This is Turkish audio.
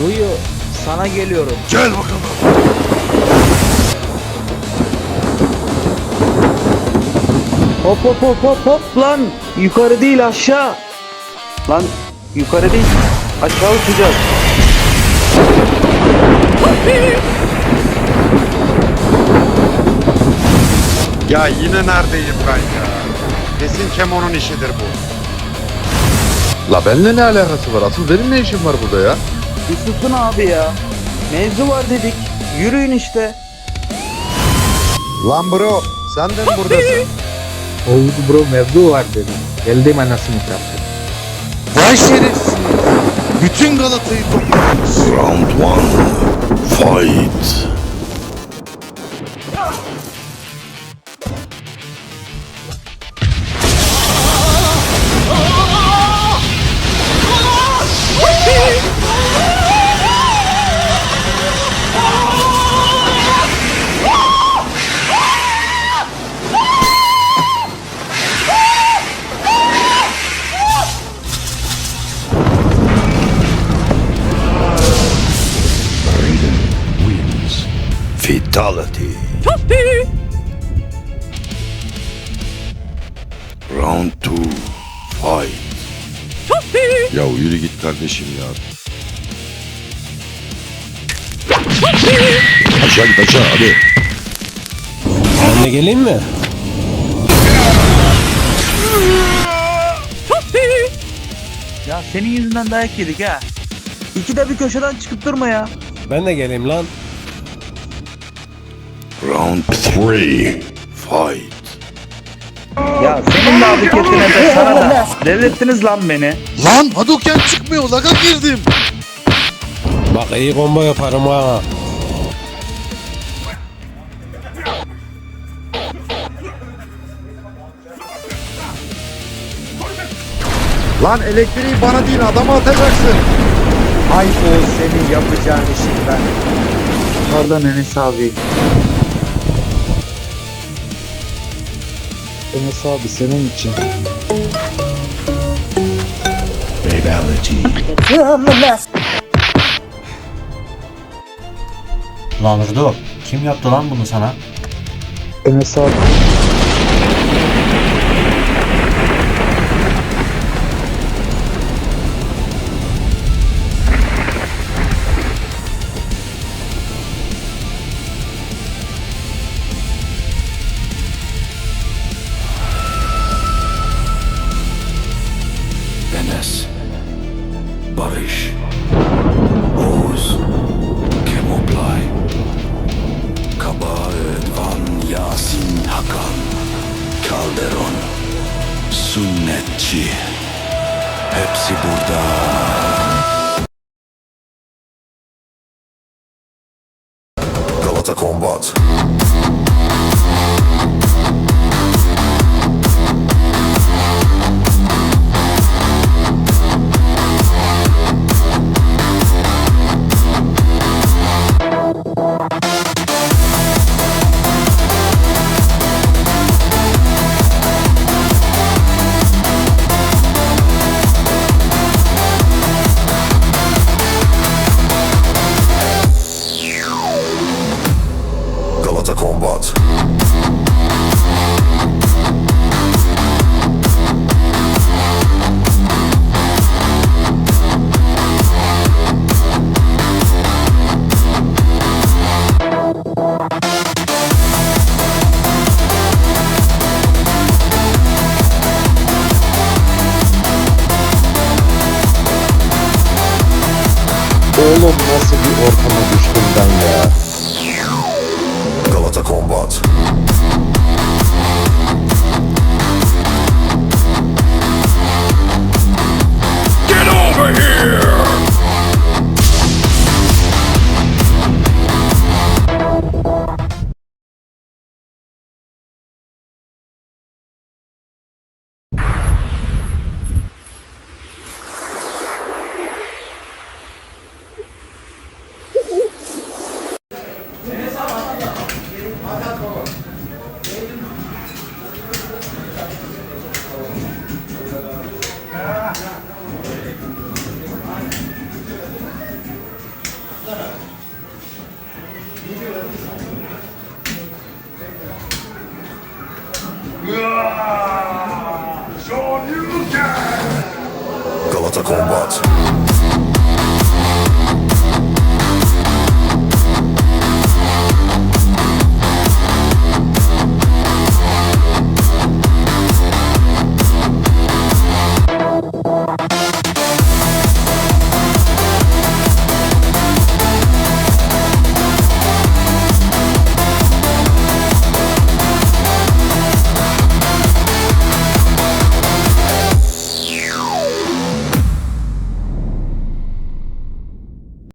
Ruyu sana geliyorum. Gel bakalım. Hop hop hop hop hop lan. Yukarı değil aşağı. Lan yukarı değil. Aşağı uçacağız. Ya yine neredeyim ben ya? Kesin Kemo'nun işidir bu. La benimle ne alakası var? Asıl benim ne işim var burada ya? Bir susun abi ya. Mevzu var dedik. Yürüyün işte. Lan bro sen de mi buradasın? Oldu bro mevzu var dedim. Geldim anasını çarptı. Vay şerefsiz. Bütün Galata'yı toplamış. Round one. Fight. Fatality. Round two. Fight. Ya yürü git kardeşim ya. Aşağı git aşağı hadi. Ben de geleyim mi? Ya senin yüzünden dayak yedik ha. İkide bir köşeden çıkıp durma ya. Ben de geleyim lan. Round three. Fight. Ya senin de hareketine de sana da. Devlettiniz lan beni. Lan Hadouken çıkmıyor. Laga girdim. Bak iyi combo yaparım ha. Lan elektriği bana değil adama atacaksın. Ay o senin yapacağın işin ben. Pardon Enes abi. Enes abi senin için. Lan Rıdo kim yaptı lan bunu sana? Enes abi. Sünnetçi. Hepsi burada. Galata Combat. nasıl bir ortama düştüm ben ya. Galata Combat à en.